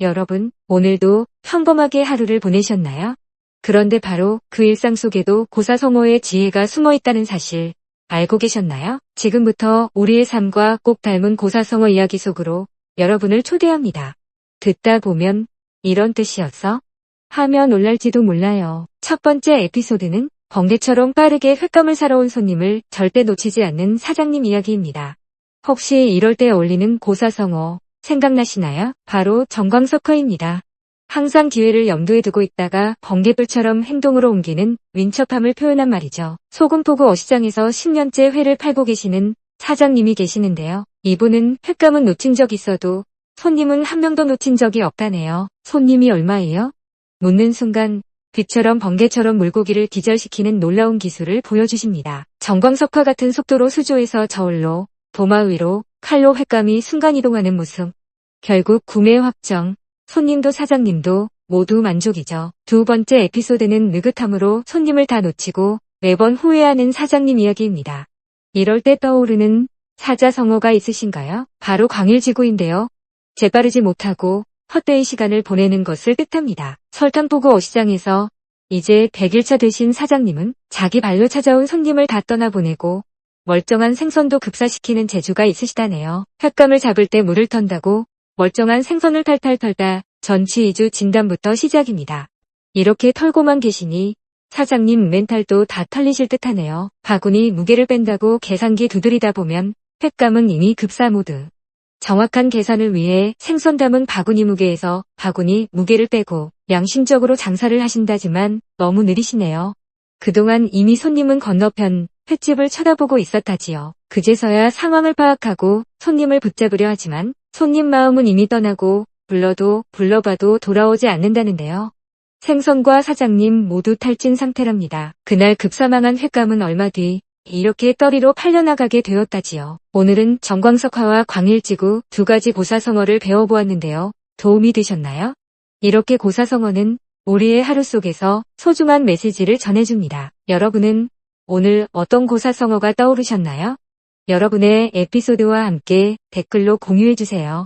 여러분, 오늘도 평범하게 하루를 보내셨나요? 그런데 바로 그 일상 속에도 고사성어의 지혜가 숨어 있다는 사실 알고 계셨나요? 지금부터 우리의 삶과 꼭 닮은 고사성어 이야기 속으로 여러분을 초대합니다. 듣다 보면 이런 뜻이었어? 하면 놀랄지도 몰라요. 첫 번째 에피소드는 번개처럼 빠르게 횟감을 사러 온 손님을 절대 놓치지 않는 사장님 이야기입니다. 혹시 이럴 때 어울리는 고사성어 생각나시나요? 바로 정광석화입니다. 항상 기회를 염두에 두고 있다가 번개불처럼 행동으로 옮기는 윈첩함을 표현한 말이죠. 소금포구 어시장에서 10년째 회를 팔고 계시는 사장님이 계시는데요. 이분은 횟감은 놓친 적 있어도 손님은 한 명도 놓친 적이 없다네요. 손님이 얼마예요? 묻는 순간 빛처럼 번개처럼 물고기를 기절시키는 놀라운 기술을 보여주십니다. 정광석화 같은 속도로 수조에서 저울로, 도마 위로, 칼로 횟감이 순간이동하는 모습. 결국 구매 확정, 손님도 사장님도 모두 만족이죠. 두 번째 에피소드는 느긋함으로 손님을 다 놓치고 매번 후회하는 사장님 이야기입니다. 이럴 때 떠오르는 사자성어가 있으신가요? 바로 광일지구인데요. 재빠르지 못하고 헛되이 시간을 보내는 것을 뜻합니다. 설탕포구 어시장에서 이제 100일차 되신 사장님은 자기 발로 찾아온 손님을 다 떠나보내고 멀쩡한 생선도 급사시키는 재주가 있으시다네요. 횟감을 잡을 때 물을 턴다고 멀쩡한 생선을 탈탈 털다 전치이주 진단부터 시작입니다. 이렇게 털고만 계시니 사장님 멘탈도 다 털리실 듯하네요. 바구니 무게를 뺀다고 계산기 두드리다 보면 횟감은 이미 급사 모드. 정확한 계산을 위해 생선 담은 바구니 무게에서 바구니 무게를 빼고 양심적으로 장사를 하신다지만 너무 느리시네요. 그동안 이미 손님은 건너편 횟집을 쳐다보고 있었다지요. 그제서야 상황을 파악하고 손님을 붙잡으려 하지만 손님 마음은 이미 떠나고 불러도 불러봐도 돌아오지 않는다는데요. 생선과 사장님 모두 탈진 상태랍니다. 그날 급사망한 횟감은 얼마 뒤 이렇게 떠리로 팔려나가게 되었다지요. 오늘은 정광석화와 광일지구 두 가지 고사성어를 배워보았는데요. 도움이 되셨나요? 이렇게 고사성어는 우리의 하루 속에서 소중한 메시지를 전해줍니다. 여러분은 오늘 어떤 고사성어가 떠오르셨나요? 여러분의 에피소드와 함께 댓글로 공유해주세요.